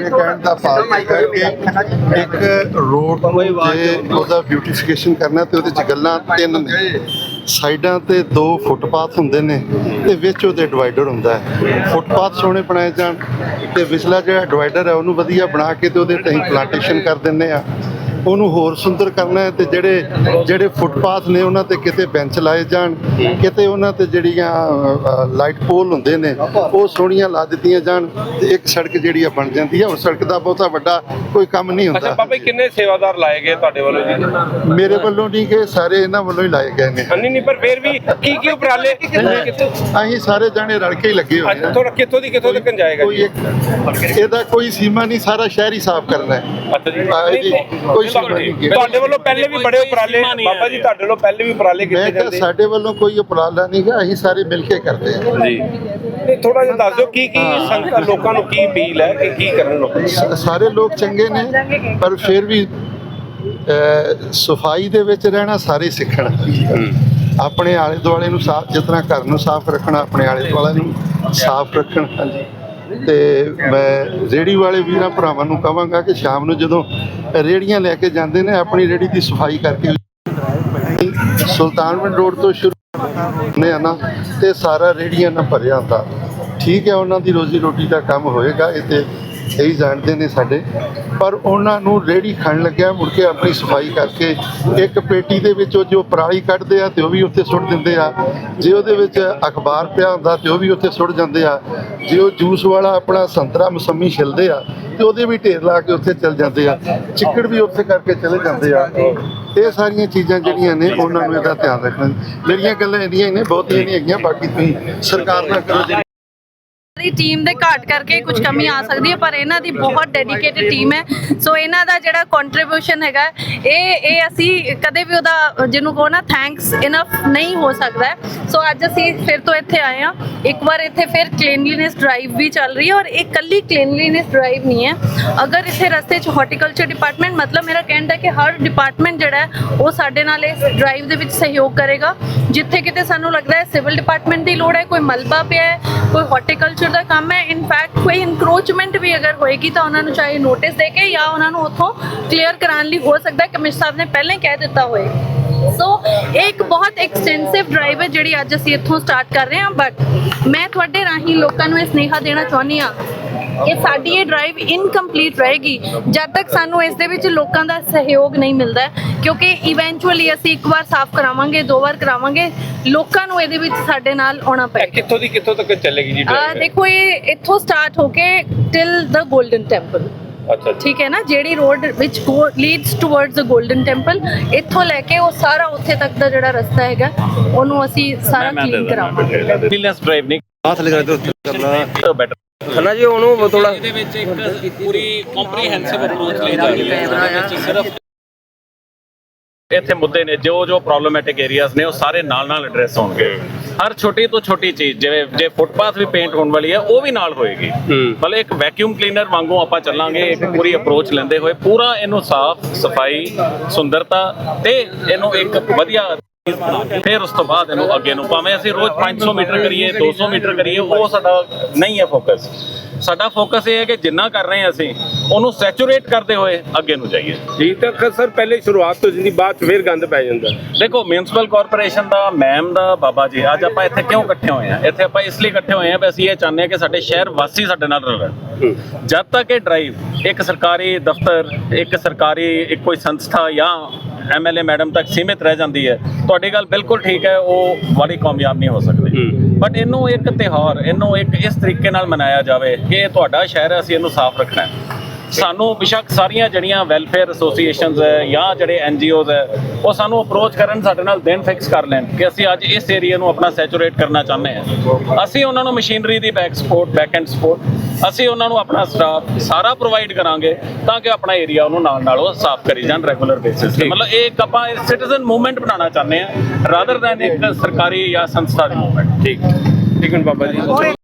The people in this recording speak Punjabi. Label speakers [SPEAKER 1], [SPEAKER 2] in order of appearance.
[SPEAKER 1] ਮੇਰੇ ਕਹਿਣ ਦਾ ਭਾਵ ਹੈ ਕਿ ਇੱਕ ਰੋਡ ਨੂੰ ਉਹਦਾ ਬਿਊਟੀਫਿਕੇਸ਼ਨ ਕਰਨਾ ਤੇ ਉਹਦੇ ਚ ਗੱਲਾਂ ਤਿੰਨ ਨੇ। ਸਾਈਡਾਂ ਤੇ ਦੋ ਫੁੱਟਪਾਥ ਹੁੰਦੇ ਨੇ ਤੇ ਵਿੱਚ ਉਹਦੇ ਡਿਵਾਈਡਰ ਹੁੰਦਾ ਹੈ। ਫੁੱਟਪਾਥ ਸੋਹਣੇ ਬਣਾਏ ਜਾਣ ਤੇ ਵਿਚਲਾ ਜਿਹੜਾ ਡਿਵਾਈਡਰ ਹੈ ਉਹਨੂੰ ਵਧੀਆ ਬਣਾ ਕੇ ਤੇ ਉਹਦੇ ਤੇ ਅਸੀਂ ਪਲਾਂਟੇਸ਼ਨ ਕਰ ਦਿੰਨੇ ਆ ਉਹਨੂੰ ਹੋਰ ਸੁੰਦਰ ਕਰਨਾ ਹੈ ਤੇ ਜਿਹੜੇ ਜਿਹੜੇ ਫੁੱਟਪਾਥ ਨੇ ਉਹਨਾਂ ਤੇ ਕਿਤੇ ਬੈਂਚ ਲਾਏ ਜਾਣ ਕਿਤੇ ਉਹਨਾਂ ਤੇ ਜਿਹੜੀਆਂ ਲਾਈਟ ਪੋਲ ਹੁੰਦੇ ਨੇ ਉਹ ਸੋਹਣੀਆਂ ਲਾ ਦਿੱਤੀਆਂ ਜਾਣ ਤੇ ਇੱਕ ਸੜਕ ਜਿਹੜੀ ਆ ਬਣ ਜਾਂਦੀ ਹੈ ਉਹ ਸੜਕ ਦਾ ਬਹੁਤਾ ਵੱਡਾ ਕੋਈ ਕੰਮ ਨਹੀਂ
[SPEAKER 2] ਅੱਛਾ
[SPEAKER 1] ਹੁੰਦਾ
[SPEAKER 2] ਬਾਬਾ ਜੀ ਕਿੰਨੇ ਸੇਵਾਦਾਰ ਲਾਏ ਗਏ ਤੁਹਾਡੇ ਵੱਲੋਂ ਜੀ?
[SPEAKER 1] ਮੇਰੇ ਵੱਲੋਂ ਨਹੀਂ ਕਿ ਸਾਰੇ ਇਹਨਾਂ ਵੱਲੋਂ ਹੀ ਲਾਏ ਗਏ ਨੇ।
[SPEAKER 2] ਨਹੀਂ ਨਹੀਂ ਪਰ ਫਿਰ ਵੀ ਕੀ ਕੀ ਉਪਰਾਲੇ?
[SPEAKER 1] ਅਸੀਂ ਸਾਰੇ ਜਾਣੇ ਰਲ ਕੇ ਹੀ ਲੱਗੇ ਹੋਏ ਆ
[SPEAKER 2] ਥੋੜਾ ਕਿੱਥੋਂ ਦੀ ਕਿੱਥੋਂ ਤੱਕ ਜਾਏਗਾ
[SPEAKER 1] ਕੋਈ ਇਹਦਾ ਕੋਈ ਸੀਮਾ ਨਹੀਂ ਸਾਰਾ ਸ਼ਹਿਰ ਹੀ ਸਾਫ਼ ਕਰਨਾ ਹੈ।
[SPEAKER 2] ਅੱਛਾ ਜੀ।
[SPEAKER 1] ਹਾਂ, ਕੋਈ ਹੈ।
[SPEAKER 2] ਤੁਹਾਡੇ ਵੱਲੋਂ ਪਹਿਲੇ ਵੀ ਬੜੇ ਉਪਰਾਲੇ ਬਾਬਾ ਜੀ ਤੁਹਾਡੇ ਵੱਲੋਂ ਪਹਿਲੇ ਵੀ ਉਪਰਾਲੇ
[SPEAKER 1] ਮੈਂ
[SPEAKER 2] ਕੀਤੇ
[SPEAKER 1] ਕਿਹਾ
[SPEAKER 2] ਜਾਂਦੇ।
[SPEAKER 1] ਸਾਡੇ ਵੱਲੋਂ ਕੋਈ ਉਪਰਾਲਾ ਨਹੀਂ ਗਾ ਅਸੀਂ ਸਾਰੇ ਮਿਲ ਕੇ ਕਰਦੇ ਹਾਂ।
[SPEAKER 2] ਜੀ। ਨਹੀਂ ਥੋੜਾ ਜਿਹਾ ਦੱਸ ਦਿਓ ਕੀ ਕੀ ਸੰਗਤ ਲੋਕਾਂ ਨੂੰ ਕੀ ਅਪੀਲ ਹੈ ਕਿ ਕੀ ਕਰਨ ਲੋਕ?
[SPEAKER 1] ਸਾਰੇ ਲੋਕ ਚੰਗੇ ਨੇ ਪਰ ਫਿਰ ਵੀ ਸਫ਼ਾਈ ਦੇ ਵਿੱਚ ਰਹਿਣਾ ਸਾਰੇ ਸਿੱਖਣ। ਆਪਣੇ ਆਲੇ ਦੁਆਲੇ ਨੂੰ ਸਾਫ਼ ਜਿਤਨਾ ਘਰ ਨੂੰ ਸਾਫ਼ ਰੱਖਣਾ ਆਪਣੇ ਆਲੇ ਦੁਆਲੇ ਨੂੰ ਸਾਫ਼ ਰੱਖਣ ਹਾਂਜੀ। ਤੇ ਮੈਂ ਰੇੜੀ ਵਾਲੇ ਵੀਰਾਂ ਭਰਾਵਾਂ ਨੂੰ ਕਹਾਂਗਾ ਕਿ ਸ਼ਾਮ ਨੂੰ ਜਦੋਂ ਰੇੜੀਆਂ ਲੈ ਕੇ ਜਾਂਦੇ ਨੇ, ਆਪਣੀ ਰੇੜੀ ਦੀ ਸਫ਼ਾਈ ਕਰਕੇ ਸੁਲਤਾਨਵਿੰਡ ਰੋਡ ਤੋਂ ਸ਼ੁਰੂ ਨੇ ਨਾ ਤੇ ਸਾਰਾ ਰੇੜੀਆਂ ਨਾਲ ਭਰਿਆ ਹੁੰਦਾ। ਠੀਕ ਹੈ, ਉਹਨਾਂ ਦੀ ਰੋਜ਼ੀ ਰੋਟੀ ਦਾ ਕੰਮ ਹੋਏਗਾ, ਇਹ ਤੇ ਇਹੀ ਜਾਣਦੇ ਨੇ ਸਾਡੇ। ਪਰ ਉਹਨਾਂ ਨੂੰ ਰੇੜੀ ਖਾਣ ਲੱਗਿਆ, ਮੁੜ ਕੇ ਆਪਣੀ ਸਫ਼ਾਈ ਕਰਕੇ ਇੱਕ ਪੇਟੀ ਦੇ ਵਿੱਚ ਉਹ ਜੋ ਪਰਾਲੀ ਕੱਢਦੇ ਆ ਤੇ ਉਹ ਵੀ ਉੱਥੇ ਸੁੱਟ ਦਿੰਦੇ ਆ। ਜੇ ਉਹਦੇ ਵਿੱਚ ਅਖਬਾਰ ਪਿਆ ਹੁੰਦਾ ਤੇ ਉਹ ਵੀ ਉੱਥੇ ਸੁੱਟ ਜਾਂਦੇ ਆ। ਜੇ ਉਹ ਜੂਸ ਵਾਲਾ ਆਪਣਾ ਸੰਤਰਾ ਮਸੰਮੀ ਛਿਲਦੇ ਆ ਤੇ ਉਹਦੇ ਵੀ ਢੇਰ ਲਾ ਕੇ ਉੱਥੇ ਚਲ ਜਾਂਦੇ ਆ। ਚਿੱਕੜ ਵੀ ਉੱਥੇ ਕਰਕੇ ਚਲੇ ਜਾਂਦੇ ਆ। ਇਹ ਸਾਰੀਆਂ ਚੀਜ਼ਾਂ ਜਿਹੜੀਆਂ ਨੇ ਉਹਨਾਂ ਨੂੰ ਇਹਦਾ ਧਿਆਨ ਰੱਖਣਾ। ਮੇਰੀਆਂ ਗੱਲਾਂ ਇੰਨੀਆਂ ਹੀ ਨੇ, ਬਹੁਤੀਆਂ ਨਹੀਂ ਹੈਗੀਆਂ, ਬਾਕੀ ਤੁਸੀਂ ਸਰਕਾਰ ਨਾਲ ਕਰੋ। ਜਿਹੜੀ
[SPEAKER 3] ਦੀ ਟੀਮ ਦੇ ਘਾਟ ਕਰਕੇ ਕੁਝ ਕਮੀ ਆ ਸਕਦੀ ਹੈ, ਪਰ ਇਹਨਾਂ ਦੀ ਬਹੁਤ ਡੈਡੀਕੇਟਿਡ ਟੀਮ ਹੈ। ਸੋ ਇਹਨਾਂ ਦਾ ਜਿਹੜਾ ਕੰਟਰੀਬਿਊਸ਼ਨ ਹੈਗਾ, ਇਹ ਇਹ ਅਸੀਂ ਕਦੇ ਵੀ ਉਹਦਾ, ਜਿਹਨੂੰ ਕਹੋ ਨਾ ਥੈਂਕਸ ਇਨਫ ਨਹੀਂ ਹੋ ਸਕਦਾ ਸੋ ਅੱਜ ਅਸੀਂ ਫਿਰ ਤੋਂ ਇੱਥੇ ਆਏ ਹਾਂ। ਇੱਕ ਵਾਰ ਇੱਥੇ ਫਿਰ ਕਲੀਨਲੀਨੈਸ ਡਰਾਈਵ ਵੀ ਚੱਲ ਰਹੀ ਹੈ ਔਰ ਇਹ ਕੱਲੀ ਕਲੀਨਲੀਨੈਸ ਡਰਾਈਵ ਨਹੀਂ ਹੈ ਅਗਰ ਇੱਥੇ ਰਸਤੇ 'ਚ ਹਾਰਟੀਕਲਚਰ ਡਿਪਾਰਟਮੈਂਟ ਮਤਲਬ ਮੇਰਾ ਕਹਿਣ ਦਾ ਕਿ ਹਰ ਡਿਪਾਰਟਮੈਂਟ ਜਿਹੜਾ ਹੈ ਉਹ ਸਾਡੇ ਨਾਲ ਇਸ ਡਰਾਈਵ ਦੇ ਵਿੱਚ ਸਹਿਯੋਗ ਕਰੇਗਾ ਜਿੱਥੇ ਕਿਤੇ ਸਾਨੂੰ ਲੱਗਦਾ ਹੈ ਸਿਵਲ ਡਿਪਾਰਟਮੈਂਟ ਦੀ ਲੋੜ ਹੈ ਕੋਈ ਮਲਬਾ ਪਿਆ ਹੈ ਕੋਈ ਹਾਰਟੀਕਲਚਰ ਦਾ ਕੰਮ ਹੈ ਇਨਫੈਕਟ ਕੋਈ ਇਨਕਰੋਚਮੈਂਟ ਵੀ ਅਗਰ ਹੋਏਗੀ ਤਾਂ ਉਹਨਾਂ ਨੂੰ ਚਾਹੇ ਨੋਟਿਸ ਦੇ ਕੇ ਜਾਂ ਉਹਨਾਂ ਨੂੰ ਉੱਥੋਂ ਕਲੀਅਰ ਕਰਾਉਣ ਲਈ ਹੋ ਸਕਦਾ ਹੈ ਕਮਿਸ਼ਨਰ ਸਾਹਿਬ ਨੇ ਪਹਿਲਾਂ ਹੀ ਕਹਿ ਦਿੱਤਾ ਹੋਏ ਸੋ ਇਹ ਇੱਕ ਬਹੁਤ ਐਕਸਟੈਂਸਿਵ ਡਰਾਈਵ ਹੈ ਜਿਹੜੀ ਅੱਜ ਅਸੀਂ ਇੱਥੋਂ ਸਟਾਰਟ ਕਰ ਰਹੇ ਹਾਂ ਬਟ ਮੈਂ ਤੁਹਾਡੇ ਰਾਹੀਂ ਲੋਕਾਂ ਨੂੰ ਇਹ ਸੁਨੇਹਾ ਦੇਣਾ ਚਾਹੁੰਦੀ ਹਾਂ ਕਿ ਸਾਡੀ ਇਹ ਡਰਾਈਵ ਇਨਕੰਪਲੀਟ ਰਹੇਗੀ। ਜਦ ਤੱਕ ਸਾਨੂੰ ਇਸ ਦੇ ਵਿੱਚ ਲੋਕਾਂ ਦਾ ਸਹਿਯੋਗ ਨਹੀਂ ਮਿਲਦਾ ਕਿਉਂਕਿ ਇਵੈਂਚੁਅਲੀ ਅਸੀਂ ਇੱਕ ਵਾਰ ਸਾਫ਼ ਕਰਾਵਾਂਗੇ ਦੋ ਵਾਰ ਕਰਾਵਾਂਗੇ ਲੋਕਾਂ ਨੂੰ ਇਹਦੇ ਵਿੱਚ ਸਾਡੇ ਨਾਲ ਆਉਣਾ ਪਏਗਾ।
[SPEAKER 2] ਕਿੱਥੋਂ ਦੀ ਕਿੱਥੋਂ ਤੱਕ ਚੱਲੇਗੀ ਜੀ
[SPEAKER 3] ਆ? ਦੇਖੋ ਇਹ ਇੱਥੋਂ ਸਟਾਰਟ ਹੋ ਕੇ ਟਿਲ ਦ 골ਡਨ ਟੈਂਪਲ ਠੀਕ ਹੈ ਨਾ? ਜਿਹੜੀ ਰੋਡ ਵਿੱਚ leads towards the Golden Temple ਇੱਥੋਂ ਲੈ ਕੇ ਉਹ ਸਾਰਾ ਉੱਥੇ ਤੱਕ ਦਾ ਜਿਹੜਾ ਰਸਤਾ ਹੈਗਾ ਉਹਨੂੰ ਅਸੀਂ ਸਾਰਾ ਕਲੀਨ ਕਰਾਵਾਂਗੇ।
[SPEAKER 4] ਕਲੀਨੈਸ ਡਰਾਈਵ ਨਹੀਂ।
[SPEAKER 5] ਹੱਥ ਲਗਾ ਕੇ ਉੱਥੇ ਕਰਨਾ
[SPEAKER 4] ਬੈਟਰ
[SPEAKER 5] ਹਨਾ ਜੀ ਉਹਨੂੰ ਥੋੜਾ
[SPEAKER 4] ਇਹਦੇ ਵਿੱਚ ਇੱਕ ਪੂਰੀ ਕੰਪਰੀਹੈਂਸਿਵ ਅਪਰੋਚ ਲਈ ਜਾ ਰਹੀ ਹੈ। ਇਹਦੇ ਵਿੱਚ ਸਿਰਫ ਇੱਥੇ ਮੁੱਦੇ ਨੇ ਜੋ ਜੋ ਪ੍ਰੋਬਲਮੈਟਿਕ ਏਰੀਆਜ਼ ਨੇ ਉਹ ਸਾਰੇ ਨਾਲ ਨਾਲ ਐਡਰੈਸ ਹੋਣਗੇ ਹਰ ਛੋਟੀ ਤੋਂ ਛੋਟੀ ਚੀਜ਼ ਜਿਵੇਂ ਜੇ ਫੁੱਟਪਾਥ ਵੀ ਪੇਂਟ ਹੋਣ ਵਾਲੀ ਹੈ ਉਹ ਵੀ ਨਾਲ ਹੋਏਗੀ। ਮਤਲਬ ਇੱਕ ਵੈਕਿਊਮ ਕਲੀਨਰ ਵਾਂਗੂ ਆਪਾਂ ਚੱਲਾਂਗੇ ਇੱਕ ਪੂਰੀ ਅਪਰੋਚ ਲੈਂਦੇ ਹੋਏ ਪੂਰਾ ਇਹਨੂੰ ਸਾਫ਼ ਸਫ਼ਾਈ ਸੁੰਦਰਤਾ ਤੇ ਇਹਨੂੰ ਇੱਕ ਵਧੀਆ ਫਿਰ ਉਸ ਤੋਂ ਬਾਅਦ ਇਹਨੂੰ ਅੱਗੇ ਨੂੰ ਭਾਵੇਂ ਅਸੀਂ ਰੋਜ਼ 500 ਮੀਟਰ ਕਰੀਏ 200 ਮੀਟਰ ਕਰੀਏ ਉਹ ਸਾਡਾ ਨਹੀਂ ਹੈ ਫੋਕਸ ਸਾਡਾ ਫੋਕਸ ਇਹ ਹੈ ਕਿ ਜਿੰਨਾ ਕਰ ਰਹੇ ਹਾਂ ਅਸੀਂ ਉਹਨੂੰ ਸੈਚੂਰੇਟ ਕਰਦੇ ਹੋਏ ਅੱਗੇ ਨੂੰ ਜਾਈਏ।
[SPEAKER 2] ਜੀ ਤਾਂ ਸਰ ਪਹਿਲੇ ਸ਼ੁਰੂਆਤ ਤੋਂ ਜਿੰਦੀ ਬਾਅਦ ਫਿਰ ਗੰਦ ਪੈ ਜਾਂਦਾ।
[SPEAKER 4] ਦੇਖੋ ਮਿਊਨਿਸਪਲ ਕਾਰਪੋਰੇਸ਼ਨ ਦਾ ਮੈਮ ਦਾ ਬਾਬਾ ਜੀ ਅੱਜ ਆਪਾਂ ਇੱਥੇ ਕਿਉਂ ਇਕੱਠੇ ਹੋਏ ਆ ਇੱਥੇ ਆਪਾਂ ਇਸ ਲਈ ਇਕੱਠੇ ਹੋਏ ਆ ਵੀ ਅਸੀਂ ਇਹ ਚਾਹੁੰਦੇ ਆ ਕਿ ਸਾਡੇ ਸ਼ਹਿਰ ਵਾਸੀ ਸਾਡੇ ਨਾਲ ਰਹਿਣ ਜਦ ਤੱਕ ਇਹ ਡਰਾਈਵ ਇੱਕ ਸਰਕਾਰੀ ਦਫ਼ਤਰ ਇੱਕ ਸਰਕਾਰੀ ਇੱਕ ਕੋਈ ਸੰਸਥਾ ਜਾਂ ਐਮਐਲਏ ਮੈਡਮ ਤੱਕ ਸੀਮਿਤ ਰਹਿ ਜਾਂਦੀ ਹੈ ਤੁਹਾਡੀ ਗੱਲ ਬਿਲਕੁਲ ਠੀਕ ਹੈ ਉਹ ਬੜੀ ਕਾਮਯਾਬ ਨਹੀਂ ਹੋ ਸਕਦੀ। ਬਟ ਇਹਨੂੰ ਇੱਕ ਤਿਉਹਾਰ, ਇਹਨੂੰ ਇੱਕ ਇਸ ਤਰੀਕੇ ਨਾਲ ਮਨਾਇਆ ਜਾਵੇ ਕਿ ਇਹ ਤੁਹਾਡਾ ਸ਼ਹਿਰ ਹੈ, ਅਸੀਂ ਇਹਨੂੰ ਸਾਫ਼ ਰੱਖਣਾ ਹੈ। ਸਾਨੂੰ ਬਿਸ਼ੱਕ ਸਾਰੀਆਂ ਜਿਹੜੀਆਂ ਵੈਲਫੇਅਰ ਐਸੋਸੀਏਸ਼ਨਸ ਹੈ ਜਾਂ ਜਿਹੜੇ ਐਨਜੀਓਜ਼ ਹੈ ਉਹ ਸਾਨੂੰ ਅਪਰੋਚ ਕਰਨ ਸਾਡੇ ਨਾਲ ਦਿਨ ਫਿਕਸ ਕਰ ਲੈਣ ਕਿ ਅਸੀਂ ਅੱਜ ਇਸ ਏਰੀਆ ਨੂੰ ਆਪਣਾ ਸੈਚੂਰੇਟ ਕਰਨਾ ਚਾਹੁੰਦੇ ਹਾਂ। ਅਸੀਂ ਉਹਨਾਂ ਨੂੰ ਮਸ਼ੀਨਰੀ ਦੀ back support back end support ਅਸੀਂ ਉਹਨਾਂ ਨੂੰ ਆਪਣਾ ਸਟਾਫ ਸਾਰਾ ਪ੍ਰੋਵਾਈਡ ਕਰਾਂਗੇ ਤਾਂ ਕਿ ਆਪਣਾ ਏਰੀਆ ਉਹਨੂੰ ਨਾਲ ਨਾਲ ਉਹ ਸਾਫ਼ ਕਰੀ ਜਾਣ ਰੈਗੂਲਰ ਬੇਸਿਸ ਤੇ। ਮਤਲਬ ਇਹ ਇੱਕ ਆਪਾਂ ਸਿਟੀਜ਼ਨ ਮੂਵਮੈਂਟ ਬਣਾਉਣਾ ਚਾਹੁੰਦੇ ਹਾਂ ਰਾਦਰ ਦੈਨ ਇੱਕ ਸਰਕਾਰੀ ਜਾਂ ਸੰਸਥਾ ਦੀ ਮੂਵਮੈਂਟ
[SPEAKER 2] ਠੀਕ। ਠੀਕ ਹੈ ਬਾਬਾ ਜੀ।